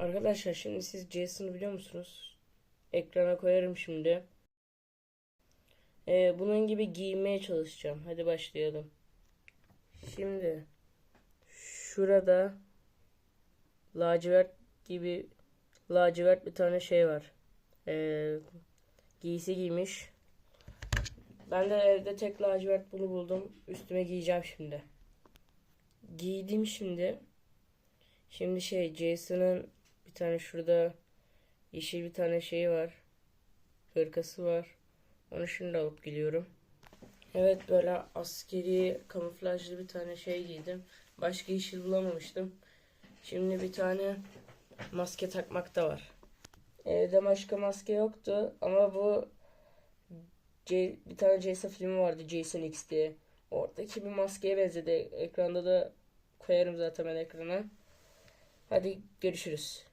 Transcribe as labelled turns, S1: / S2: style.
S1: Arkadaşlar şimdi siz Jason'ı biliyor musunuz? Ekrana koyarım şimdi. Ee, bunun gibi giymeye çalışacağım. Hadi başlayalım. Şimdi şurada lacivert gibi lacivert bir tane şey var. Ee, giysi giymiş. Ben de evde tek lacivert bunu buldum. Üstüme giyeceğim şimdi. Giydim şimdi. Şimdi şey Jason'ın bir tane şurada yeşil bir tane şeyi var. Hırkası var. Onu şimdi alıp geliyorum. Evet böyle askeri kamuflajlı bir tane şey giydim. Başka yeşil bulamamıştım. Şimdi bir tane maske takmakta var. Evde başka maske yoktu ama bu C- bir tane Jason filmi vardı Jason X diye. Oradaki bir maskeye benzedi. Ekranda da koyarım zaten ben ekrana. Hadi görüşürüz.